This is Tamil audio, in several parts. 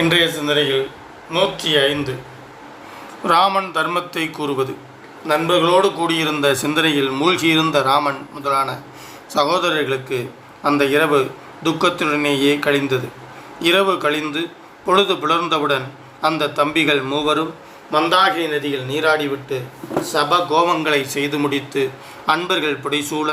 இன்றைய சிந்தனையில் நூற்றி ஐந்து. ராமன் தர்மத்தை கூறுவது. நண்பர்களோடு கூடியிருந்த சிந்தனையில் மூழ்கியிருந்த ராமன் முதலான சகோதரர்களுக்கு அந்த இரவு துக்கத்துடனேயே கழிந்தது. இரவு கழிந்து பொழுது புலர்ந்தவுடன் அந்த தம்பிகள் மூவரும் மந்தாகி நதியில் நீராடிவிட்டு சப கோபங்களை செய்து முடித்து அன்பர்கள் புடைசூழ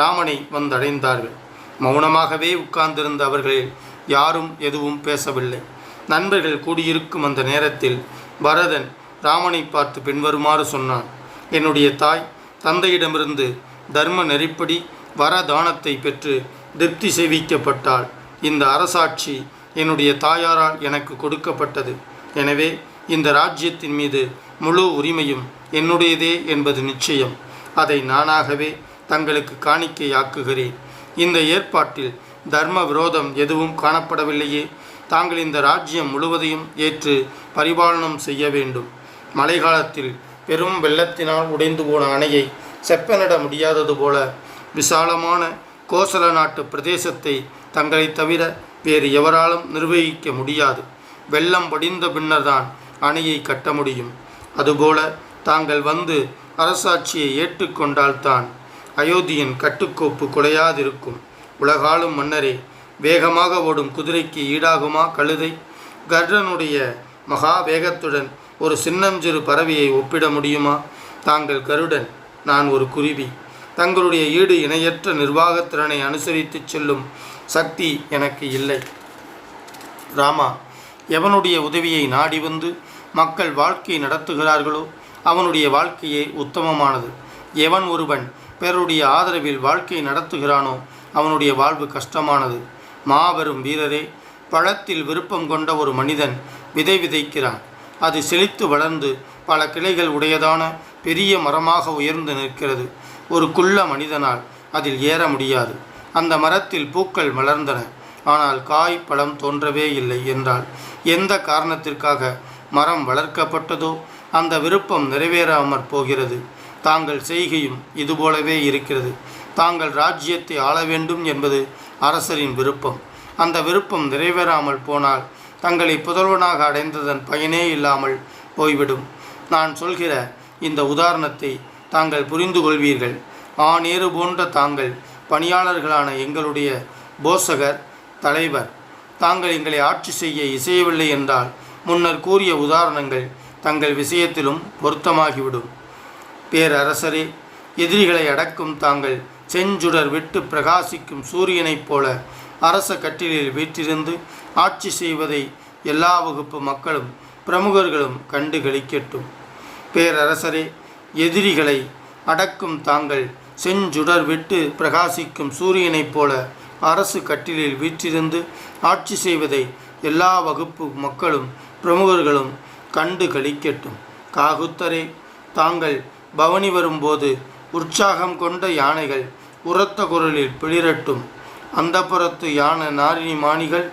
ராமனை வந்தடைந்தார்கள். மௌனமாகவே உட்கார்ந்திருந்த அவர்களில் யாரும் எதுவும் பேசவில்லை. நண்பர்கள் கூடியிருக்கும் அந்த நேரத்தில் பரதன் ராமனை பார்த்து பின்வருமாறு சொன்னான் என்னுடைய தாய் தந்தையிடமிருந்து தர்ம நெறிப்படி வரதானத்தை பெற்று திருப்தி செய்விக்கப்பட்டால் இந்த அரசாட்சி என்னுடைய தாயாரால் எனக்கு கொடுக்கப்பட்டது. எனவே இந்த ராஜ்யத்தின் மீது முழு உரிமையும் என்னுடையதே என்பது நிச்சயம். அதை நானாகவே தங்களுக்கு காணிக்கையாக்குகிறேன். இந்த ஏற்பாட்டில் தர்ம விரோதம் எதுவும் காணப்படவில்லையே தாங்கள் இந்த ராஜ்யம் முழுவதையும் ஏற்று பரிபாலனம் செய்ய வேண்டும். மழைக்காலத்தில் பெரும் வெள்ளத்தினால் உடைந்து போன அணையை செப்பனிட முடியாதது போல விசாலமான கோசல நாட்டு பிரதேசத்தை தங்களை தவிர வேறு எவராலும் நிர்வகிக்க முடியாது. வெள்ளம் வடிந்த பின்னர்தான் அணையை கட்ட முடியும். அதுபோல தாங்கள் வந்து அரசாட்சியை ஏற்றுக்கொண்டால்தான் அயோத்தியின் கட்டுக்கோப்பு குலையாதிருக்கும். உலகாலும் மன்னரே வேகமாக ஓடும் குதிரைக்கு ஈடாகுமா கழுதை? கர்டனுடைய மகா வேகத்துடன் ஒரு சின்னஞ்சிறு பறவையை ஒப்பிட முடியுமா? தாங்கள் கருடன் நான் ஒரு குருவி. தங்களுடைய ஈடு இணையற்ற நிர்வாகத்திறனை அனுசரித்து செல்லும் சக்தி எனக்கு இல்லை. ராமா எவனுடைய உதவியை நாடி வந்து மக்கள் வாழ்க்கை நடத்துகிறார்களோ அவனுடைய வாழ்க்கையே உத்தமமானது. எவன் ஒருவன் பிறருடைய ஆதரவில் வாழ்க்கை நடத்துகிறானோ அவனுடைய வாழ்வு கஷ்டமானது. மாபெரும் வீரரே பழத்தில் விருப்பம் கொண்ட ஒரு மனிதன் விதை விதைக்கிறான். அது செழித்து வளர்ந்து பல கிளைகள் உடையதான பெரிய மரமாக உயர்ந்து நிற்கிறது. ஒரு குள்ள மனிதனால் அதில் ஏற முடியாது. அந்த மரத்தில் பூக்கள் மலர்ந்தன. ஆனால் காய் பழம் தோன்றவே இல்லை என்றால் எந்த காரணத்திற்காக மரம் வளர்க்கப்பட்டதோ அந்த விருப்பம் நிறைவேறாமற் போகிறது. தாங்கள் செய்கையும் இதுபோலவே இருக்கிறது. தாங்கள் ராஜ்யத்தை ஆள வேண்டும் என்பது அரசரின் விருப்பம். அந்த விருப்பம் நிறைவேறாமல் போனால் தங்களை புதல்வனாக அடைந்ததன் பயனே இல்லாமல் போய்விடும். நான் சொல்கிற இந்த உதாரணத்தை தாங்கள் புரிந்து கொள்வீர்கள். ஆநேறு போன்ற தாங்கள் பணியாளர்களான எங்களுடைய போசகர் தலைவர் தாங்கள் எங்களை ஆட்சி செய்ய இசையவில்லை என்றால் முன்னர் கூறிய உதாரணங்கள் தங்கள் விஷயத்திலும் பொருத்தமாகிவிடும். பேரரசரே எதிரிகளை அடக்கும் தாங்கள் செஞ்சுடர் விட்டு பிரகாசிக்கும் சூரியனைப் போல அரச கட்டிலில் வீற்றிருந்து ஆட்சி செய்வதை எல்லா வகுப்பு மக்களும் பிரமுகர்களும் கண்டு களிக்கட்டும். பேரரசரே எதிரிகளை அடக்கும் தாங்கள் செஞ்சுடர் விட்டு பிரகாசிக்கும் சூரியனைப் போல அரசு கட்டிலில் வீற்றிருந்து ஆட்சி செய்வதை எல்லா வகுப்பு மக்களும் பிரமுகர்களும் கண்டு களிக்கட்டும். காகுத்தரே தாங்கள் பவனி வரும்போது உற்சாகம் கொண்ட யானைகள் உரத்த குரலில் பிளிரட்டும். அந்தப்புறத்து யானை நாரினி மாணிகள்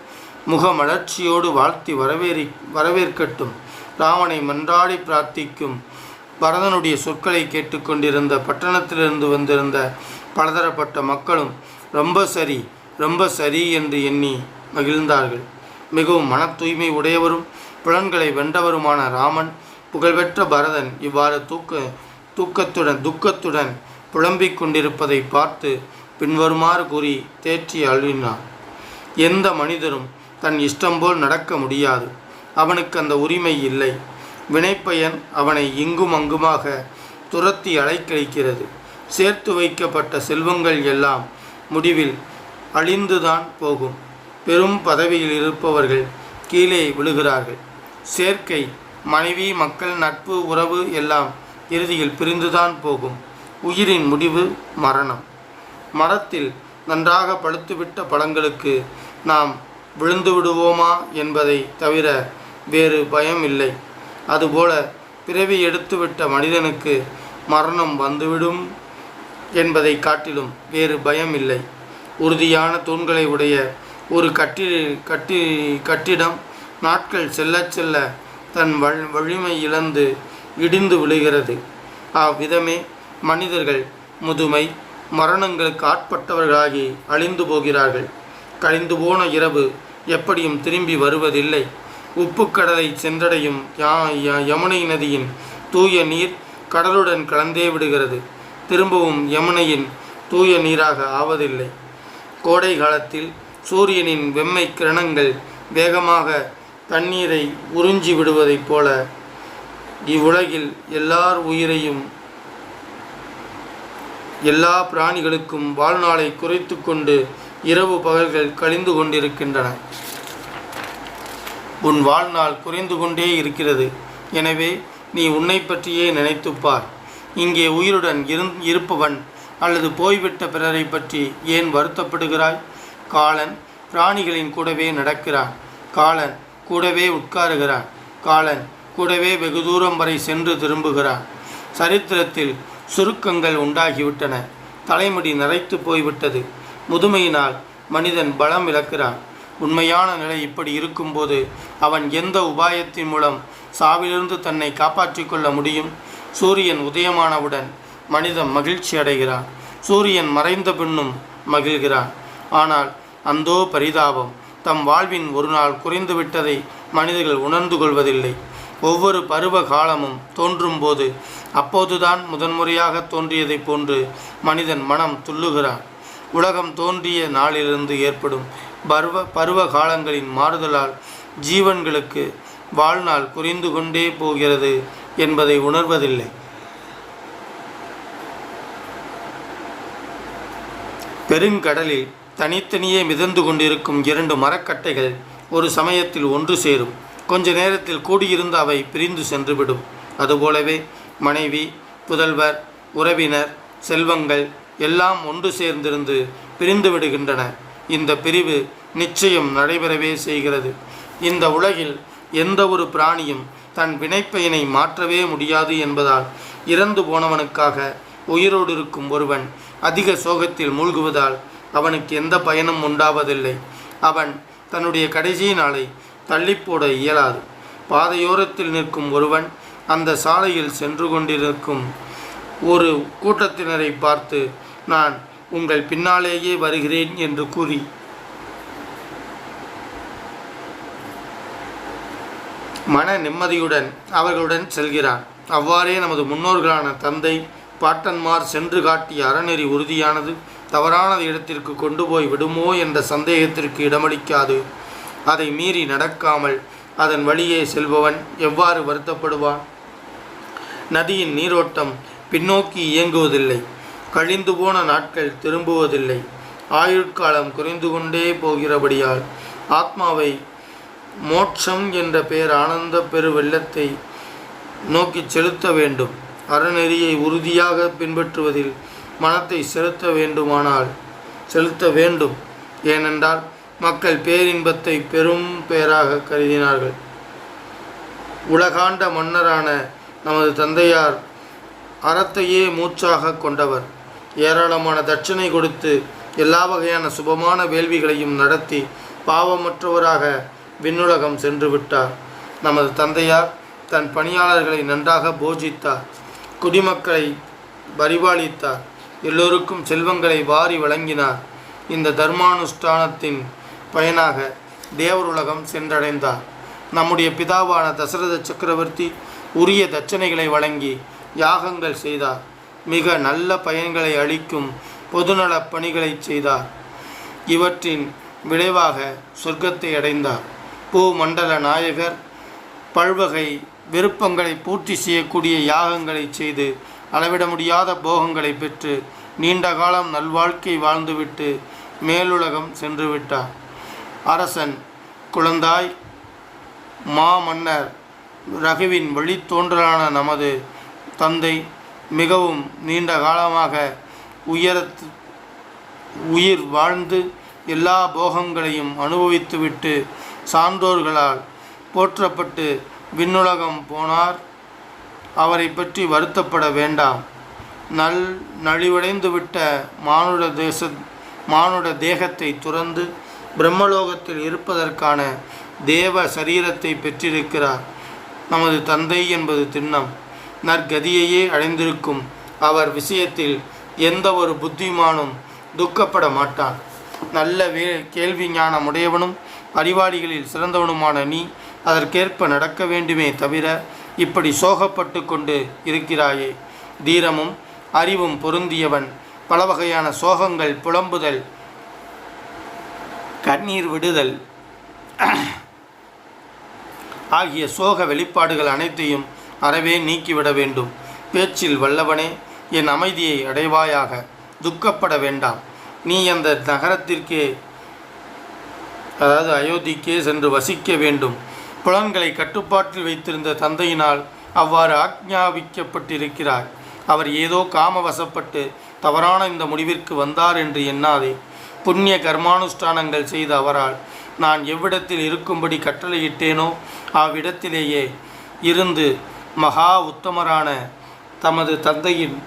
முகமலர்ச்சியோடு வாழ்த்தி வரவேறி வரவேற்கட்டும். ராவனை மன்றாடி பிரார்த்திக்கும். பரதனுடைய சொற்களை கேட்டுக்கொண்டிருந்த பட்டணத்திலிருந்து வந்திருந்த பலதரப்பட்ட மக்களும் ரொம்ப சரி ரொம்ப சரி என்று எண்ணி மகிழ்ந்தார்கள். மிகவும் மன தூய்மை உடையவரும் புலன்களை வென்றவருமான ராமன் புகழ்பெற்ற பரதன் இவ்வாறு தூக்க தூக்கத்துடன் துக்கத்துடன் புலம்பிக் கொண்டிருப்பதை பார்த்து பின்வருமாறு கூறி தேற்றி அழுவினார் எந்த மனிதரும் தன் இஷ்டம் போல் நடக்க முடியாது. அவனுக்கு அந்த உரிமை இல்லை. வினைப்பயன் அவனை இங்கும் அங்குமாக துரத்தி அலைக்கழிக்கிறது. சேர்த்து வைக்கப்பட்ட செல்வங்கள் எல்லாம் முடிவில் அழிந்துதான் போகும். பெரும் பதவியில் இருப்பவர்கள் கீழே விழுகிறார்கள். சேர்க்கை மனைவி மக்கள் நட்பு உறவு எல்லாம் இறுதியில் பிரிந்துதான் போகும். உயிரின் முடிவு மரணம். மரத்தில் நன்றாக பழுத்துவிட்ட பழங்களுக்கு நாம் விழுந்து விடுவோமா என்பதை தவிர வேறு பயம் இல்லை. அதுபோல பிறவி எடுத்துவிட்ட மனிதனுக்கு மரணம் வந்துவிடும் என்பதை காட்டிலும் வேறு பயம் இல்லை. உறுதியான தூண்களை உடைய ஒரு கட்டி கட்டி கட்டிடம் நாட்கள் செல்லச் செல்ல தன் வல் வலிமை இழந்து இடிந்து விழுகிறது. அவ்விதமே மனிதர்கள் முதுமை மரணங்களுக்கு ஆட்பட்டவர்களாகி அழிந்து போகிறார்கள். கழிந்து போன இரவு எப்படியும் திரும்பி வருவதில்லை. உப்புக்கடலை சென்றடையும் யமுனை நதியின் தூய நீர் கடலுடன் கலந்தே விடுகிறது. திரும்பவும் யமுனையின் தூய நீராக ஆவதில்லை. கோடை காலத்தில் சூரியனின் வெம்மை கிரணங்கள் வேகமாக தண்ணீரை உறிஞ்சி விடுவதைப் போல இவ்வுலகில் எல்லார் உயிரையும் எல்லா பிராணிகளுக்கும் வாழ்நாளை குறைத்து கொண்டு இரவு பகல்கள் கழிந்து கொண்டிருக்கின்றன. உன் வாழ்நாள் குறைந்து கொண்டே இருக்கிறது. எனவே நீ உன்னை பற்றியே நினைத்துப்பார் இங்கே உயிருடன் இருந் இருப்பவன் அல்லது போய்விட்ட பிறரை பற்றி ஏன் வருத்தப்படுகிறாய்? காலன் பிராணிகளின் கூடவே நடக்கிறான். காலன் கூடவே உட்காருகிறான். காலன் கூடவே வெகு தூரம் வரை சென்று திரும்புகிறான். சரித்திரத்தில் சுருக்கங்கள் உண்டாகிவிட்டன. தலைமுடி நரைத்து போய்விட்டது. முதுமையினால் மனிதன் பலம் இழக்கிறான். உண்மையான நிலை இப்படி இருக்கும்போது அவன் எந்த உபாயத்தின் மூலம் சாவிலிருந்து தன்னை காப்பாற்றிக் கொள்ள முடியும்? சூரியன் உதயமானவுடன் மனிதன் மகிழ்ச்சி அடைகிறான். சூரியன் மறைந்த பின்னும் மகிழ்கிறான். ஆனால் அந்தோ பரிதாபம் தம் வாழ்வின் ஒரு நாள் குறைந்துவிட்டதை மனிதர்கள் உணர்ந்து கொள்வதில்லை. ஒவ்வொரு பருவ காலமும் தோன்றும் போது அப்போதுதான் முதன்முறையாக தோன்றியதைப் போன்று மனிதன் மனம் துள்ளுகிறான். உலகம் தோன்றிய நாளிலிருந்து ஏற்படும் பருவ பருவ காலங்களின் மாறுதலால் ஜீவன்களுக்கு வாழ்நாள் குறைந்து கொண்டே போகிறது என்பதை உணர்வதில்லை. பெருங்கடலில் தனித்தனியே மிதந்து கொண்டிருக்கும் இரண்டு மரக்கட்டைகள் ஒரு சமயத்தில் ஒன்று சேரும். கொஞ்ச நேரத்தில் கூடியிருந்து அவை பிரிந்து சென்றுவிடும். அதுபோலவே மனைவி புதல்வர் உறவினர் செல்வங்கள் எல்லாம் ஒன்று சேர்ந்திருந்து பிரிந்து விடுகின்றன. இந்த பிரிவு நிச்சயம் நடைபெறவே செய்கிறது. இந்த உலகில் எந்த ஒரு பிராணியும் தன் வினைப்பயனை மாற்றவே முடியாது என்பதால் இறந்து போனவனுக்காக உயிரோடு இருக்கும் ஒருவன் அதிக சோகத்தில் மூழ்குவதால் அவனுக்கு எந்த பயனும் உண்டாவதில்லை. அவன் தன்னுடைய கடைசி நாளை தள்ளிப்போட இயலாது. பாதையோரத்தில் நிற்கும் ஒருவன் அந்த சாலையில் சென்று கொண்டிருக்கும் ஒரு கூட்டத்தினரை பார்த்து நான் உங்கள் பின்னாலேயே வருகிறேன் என்று கூறி மன நிம்மதியுடன் அவர்களுடன் செல்கிறான். அவ்வாறே நமது முன்னோர்களான தந்தை பாட்டன்மார் சென்று காட்டிய அறநெறி உறுதியானது தவறான இடத்திற்கு கொண்டு போய் விடுமோ என்ற சந்தேகத்திற்கு இடமளிக்காது. அதை மீறி நடக்காமல் அதன் வழியே செல்பவன் எவ்வாறு வருத்தப்படுவான்? நதியின் நீரோட்டம் பின்னோக்கி இயங்குவதில்லை. கழிந்து போன நாட்கள் திரும்புவதில்லை. ஆயுட்காலம் குறைந்து கொண்டே போகிறபடியால் ஆத்மாவை மோட்சம் என்ற பெயர் ஆனந்த பெருவெள்ளத்தை நோக்கி செலுத்த வேண்டும். அறநெறியை உறுதியாக பின்பற்றுவதில் மனத்தை செலுத்த வேண்டுமானால் செலுத்த வேண்டும். ஏனென்றால் மக்கள் பேரின்பத்தை பெரும் பெயராக கருதினார்கள். உலகாண்ட மன்னரான நமது தந்தையார் அறத்தையே மூச்சாக கொண்டவர். ஏராளமான தட்சணை கொடுத்து எல்லா வகையான சுபமான வேள்விகளையும் நடத்தி பாவமற்றவராக விண்ணுலகம் சென்று விட்டார். நமது தந்தையார் தன் பணியாளர்களை நன்றாக போஜித்தார். குடிமக்களை பரிபாலித்தார். எல்லோருக்கும் செல்வங்களை வாரி வழங்கினார். இந்த தர்மானுஷ்டானத்தின் பயனாக தேவருலகம் சென்றடைந்தார். நம்முடைய பிதாவான தசரத சக்கரவர்த்தி உரிய தட்சணைகளை வழங்கி யாகங்கள் செய்தார். மிக நல்ல பயன்களை அளிக்கும் பொதுநலப் பணிகளை செய்தார். இவற்றின் விளைவாக சொர்க்கத்தை அடைந்தார். பூமண்டல நாயகர் பல்வகை விருப்பங்களை பூர்த்தி செய்யக்கூடிய யாகங்களை செய்து அளவிட முடியாத போகங்களை பெற்று நீண்ட காலம் நல்வாழ்க்கை வாழ்ந்துவிட்டு மேலுலகம் சென்றுவிட்டார். அரசன் குழந்தாய் மாமன்னர் ரகுவின் வழித்தோன்றலான நமது தந்தை மிகவும் நீண்ட காலமாக உயரத் உயிர் வாழ்ந்து எல்லா போகங்களையும் அனுபவித்துவிட்டு சான்றோர்களால் போற்றப்பட்டு விண்ணுலகம் போனார். அவரை பற்றி வருத்தப்பட வேண்டாம். நல் நலிவடைந்துவிட்ட மானுட தேச மானுட தேகத்தை துறந்து பிரம்மலோகத்தில் இருப்பதற்கான தேவ சரீரத்தை பெற்றிருக்கிறார். நமது தந்தை என்பது திண்ணம். நற்கதியையே அடைந்திருக்கும் அவர் விஷயத்தில் எந்த ஒரு புத்திமானும் துக்கப்பட மாட்டான் நல்ல வே கேள்வி ஞானம் உடையவனும் அறிவாளிகளில் சிறந்தவனுமான நீ அதற்கேற்ப நடக்க வேண்டுமே தவிர இப்படி சோகப்பட்டு கொண்டு இருக்கிறாயே. தீரமும் அறிவும் பொருந்தியவன் பல வகையான சோகங்கள் புலம்புதல் கண்ணீர் விடுதல். ஆகிய சோக வெளிப்பாடுகள் அனைத்தையும் அறவே நீக்கிவிட வேண்டும். பேச்சில் வல்லவனே என் அமைதியை அடைவாயாக. துக்கப்பட வேண்டாம். நீ அந்த நகரத்திற்கே அதாவது அயோத்திக்கே சென்று வசிக்க வேண்டும். புலன்களை கட்டுப்பாட்டில் வைத்திருந்த தந்தையினால் அவ்வாறு ஆக்ஞாபிக்கப்பட்டிருக்கிறார் அவர் ஏதோ காமவசப்பட்டு தவறான இந்த முடிவிற்கு வந்தார் என்று எண்ணாதே. புண்ணிய கர்மானுஷ்டானங்கள் செய்த அவரால் நான் எவ்விடத்தில் இருக்கும்படி கட்டளையிட்டேனோ அவ்விடத்திலேயே இருந்து மகா உத்தமரான தமது தந்தையின்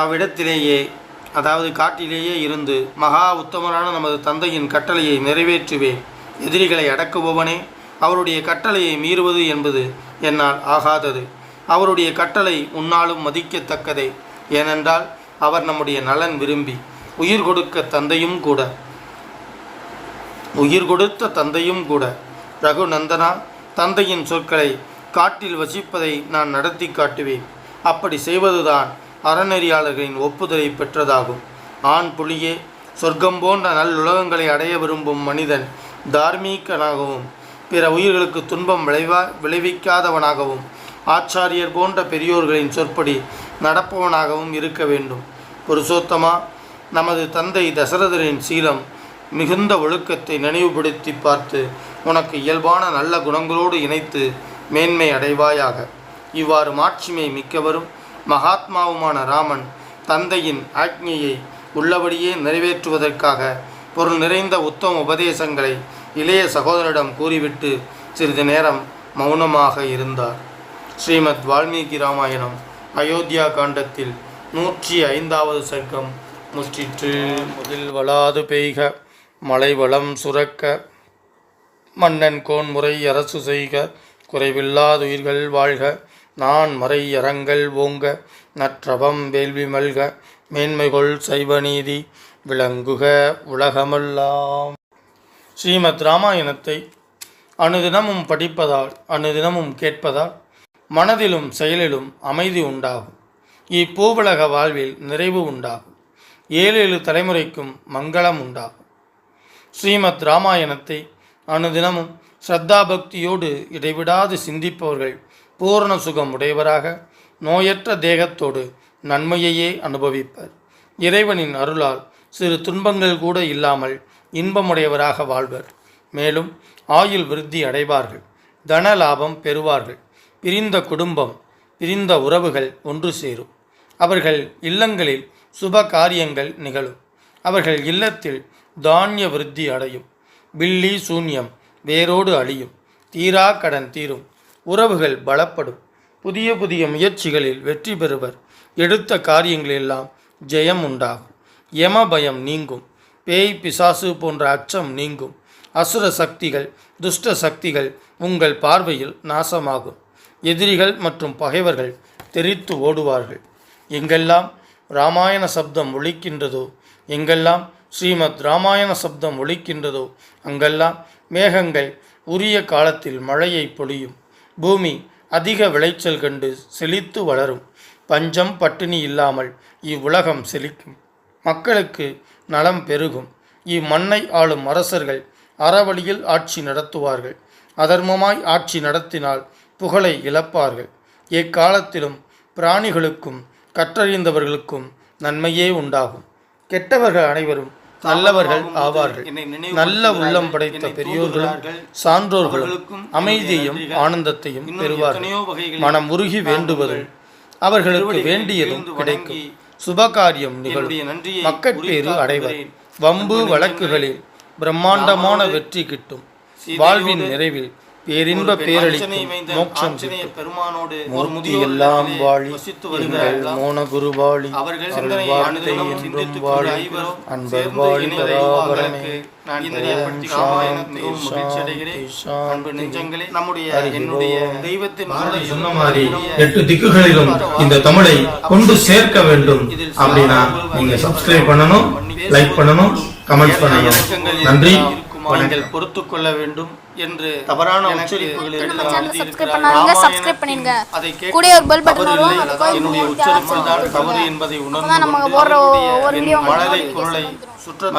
அவ்விடத்திலேயே அதாவது காட்டிலேயே இருந்து மகா உத்தமரான நமது தந்தையின் கட்டளையை நிறைவேற்றுவேன். எதிரிகளை அடக்குபவனே அவருடைய கட்டளையை மீறுவது என்பது என்னால் ஆகாதது. அவருடைய கட்டளை உன்னாலும் மதிக்கத்தக்கதே. ஏனென்றால் அவர் நம்முடைய நலன் விரும்பி உயிர் கொடுக்க தந்தையும் கூட. உயிர் கொடுத்த தந்தையும் கூட. ரகுநந்தனா தந்தையின் சொற்களை காட்டில் வசிப்பதை நான் நடத்தி காட்டுவேன். அப்படி செய்வதுதான் அறநெறியாளர்களின் ஒப்புதலை பெற்றதாகும். ஆண் புலியே சொர்க்கம் போன்ற நல்லுலகங்களை அடைய விரும்பும் மனிதன் தார்மீகனாகவும் பிற உயிர்களுக்கு துன்பம் விளைவா விளைவிக்காதவனாகவும் ஆச்சாரியர் போன்ற பெரியோர்களின் சொற்படி நடப்பவனாகவும் இருக்க வேண்டும். புருஷோத்தமா நமது தந்தை தசரதரின் சீலம் மிகுந்த ஒழுக்கத்தை நினைவுபடுத்தி பார்த்து உனக்கு இயல்பான நல்ல குணங்களோடு இணைத்து மேன்மை அடைவாயாக. இவ்வாறு மாட்சிமை மிக்கவரும் மகாத்மாவுமான ராமன் தந்தையின் ஆக்ஞையை உள்ளபடியே நிறைவேற்றுவதற்காக பொருள் நிறைந்த உத்தம உபதேசங்களை இளைய சகோதரிடம் கூறிவிட்டு சிறிது நேரம் மௌனமாக இருந்தார். ஸ்ரீமத் வால்மீகி ராமாயணம் அயோத்தியா காண்டத்தில் நூற்றி ஐந்தாவது சர்க்கம் முஷ்டிற்று முதல் வளாது பெய்க மழை வளம் சுரக்க மன்னன் கோன்முறை அரசு செய்க குறைவில்லாத உயிர்கள் வாழ்க நான் மறை அறங்கள் ஓங்க நற்றவம் வேள்வி மல்க மேன்மைகொள் சைவநீதி விளங்குக உலகமெல்லாம். ஸ்ரீமத் ராமாயணத்தை அனுதினமும் படிப்பதால் அனுதினமும் கேட்பதால் மனதிலும் செயலிலும் அமைதி உண்டாகும். இப்பூவுலக வாழ்வில் நிறைவு உண்டாகும். ஏழேழு தலைமுறைக்கும் மங்களம் உண்டாகும். ஸ்ரீமத் ராமாயணத்தை அனுதினமும் ஸ்ரத்தா பக்தியோடு இடைவிடாது சிந்திப்பவர்கள் பூரண சுகம் உடையவராக நோயற்ற தேகத்தோடு நன்மையையே அனுபவிப்பர். இறைவனின் அருளால் சிறு துன்பங்கள் கூட இல்லாமல் இன்பமுடையவராக வாழ்வர். மேலும் ஆயுள் விருத்தி அடைவார்கள். தன லாபம் பெறுவார்கள். பிரிந்த குடும்பம் பிரிந்த உறவுகள் ஒன்று சேரும். அவர்கள் இல்லங்களில் சுப காரியங்கள் நிகழும். அவர்கள் இல்லத்தில் தானிய விருத்தி அடையும். பில்லி சூன்யம் வேரோடு அழியும். தீரா கடன் தீரும். உறவுகள் பலப்படும். புதிய புதிய முயற்சிகளில் வெற்றி பெறுவர். எடுத்த காரியங்களெல்லாம் ஜெயம் உண்டாகும். யம பயம் நீங்கும். பேய் பிசாசு போன்ற அச்சம் நீங்கும். அசுர சக்திகள் துஷ்ட சக்திகள் உங்கள் பார்வையில் நாசமாகும். எதிரிகள் மற்றும் பகைவர்கள் தெரித்து ஓடுவார்கள். எங்கெல்லாம் ராமாயண சப்தம் ஒழிக்கின்றதோ எங்கெல்லாம் ஸ்ரீமத் ராமாயண சப்தம் ஒழிக்கின்றதோ அங்கெல்லாம் மேகங்கள் உரிய காலத்தில் மழையை பொழியும். பூமி அதிக விளைச்சல் கண்டு செழித்து வளரும். பஞ்சம் பட்டினி இல்லாமல் இவ்வுலகம் செழிக்கும். மக்களுக்கு நலம் பெருகும். இம்மண்ணை ஆளும் அரசர்கள் அறவழியில் ஆட்சி நடத்துவார்கள். அதர்மமாய் ஆட்சி நடத்தினால் புகழை இழப்பார்கள். எக்காலத்திலும் பிராணிகளுக்கும் கற்றறிந்தவர்களுக்கும் நன்மையே உண்டாகும். கெட்டவர்கள் அனைவரும் நல்லவர்கள் ஆவார்கள். நல்ல உள்ளம் படைத்த பெரியோர்களும் சான்றோர்களும் அமைதியையும் ஆனந்தத்தையும் பெறுவார்கள். மனம் உருகி வேண்டுவதும் அவர்களுக்கு வேண்டியதும் கிடைக்கும். சுபகாரியம் நிகழும். மக்கட்பேறு. அடைவர். வம்பு வழக்குகளில் பிரம்மாண்டமான வெற்றி கிட்டும். வாழ்வின் நிறைவில் பேரின்ப பேரளிக்கும் மோட்சம் பெருமானோடு ஒரு முதியோர் எல்லாம் வாழி வசித்து எங்கள். மோன குருவாளி அவர்கள் அனுதினமும் என்றும் வாழி அன்பர் வாழி பராபரமே எட்டு திக்குகளிலும் இந்த தமிழை கொண்டு சேர்க்க வேண்டும் அப்படின்னா நீங்க சப்ஸ்கிரைப் பண்ணணும் லைக் பண்ணணும் கமெண்ட் பண்ணணும். நன்றி. நீங்கள் பொறுத்துக் கொள்ள வேண்டும் என்று தவறான பண்ணிடுங்க. அதை ஒரு பெல் பட்டன் வரும். கோயில் என்னுடைய உச்சரிப்பு தான். தவறு என்பதை உணர்ந்து notification குரலை. சுற்ற